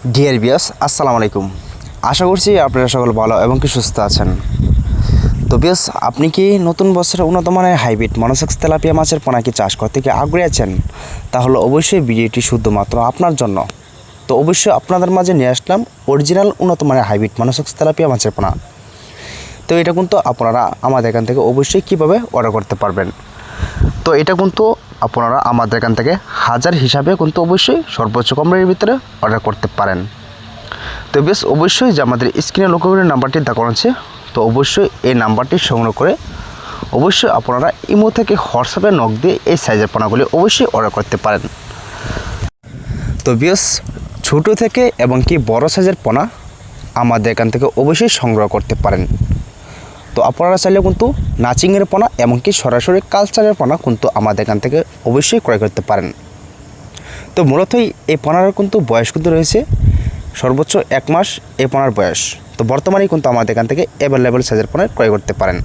Deer বিয়াস আসসালামু আলাইকুম। আশা করছি আপনারা সকল ভালো এবং কি সুস্থ আছেন। তো বিয়াস আপনি কি নতুন বছরে উন্নত মানের হাইব্রিড মনোসেক্স তেলাপিয়া মাছের পোনা কি চাষ করতে কি আগ্রহী আছেন? তাহলে অবশ্যই ভিডিওটি শুধুমাত্র আপনার জন্য। তো অবশ্যই আপনাদের মাঝে নিয়ে আসলাম অরিজিনাল উন্নত মানের হাইব্রিড মনোসেক্স তেলাপিয়া মাছের পোনা। তো এটা কিন্তু আপনারা আমাদের এখান থেকে অবশ্যই কীভাবে অর্ডার করতে পারবেন? তো এটা কিন্তু আপনারা আমাদের এখান থেকে হাজার হিসাবে কিন্তু অবশ্যই সর্বোচ্চ কম রেটের ভিতরে অর্ডার করতে পারেন। তো বেশ, অবশ্যই যে আমাদের স্ক্রিনে লক্ষ্য করে নাম্বারটি দেখানো আছে তো অবশ্যই এই নাম্বারটি সংগ্রহ করে অবশ্যই আপনারা ইমো থেকে হোয়াটসঅ্যাপে নক দিয়ে এই সাইজের পোনাগুলি অবশ্যই অর্ডার করতে পারেন। তো বেশ, ছোট থেকে এবং কি বড় সাইজের পোনা আমাদের এখান থেকে অবশ্যই সংগ্রহ করতে পারেন। তো আপনারা চাইলে কিন্তু নাচিংয়ের পোনা এমনকি সরাসরি কালচারের পোনা কিন্তু আমাদের এখান থেকে অবশ্যই ক্রয় করতে পারেন। তো মূলত এই পোনার কিন্তু বয়স কিন্তু রয়েছে সর্বোচ্চ এক মাস এই পোনার বয়স। তো বর্তমানেই কিন্তু আমাদের এখান থেকে অ্যাভেলেবেল সাইজের পোনা ক্রয় করতে পারেন।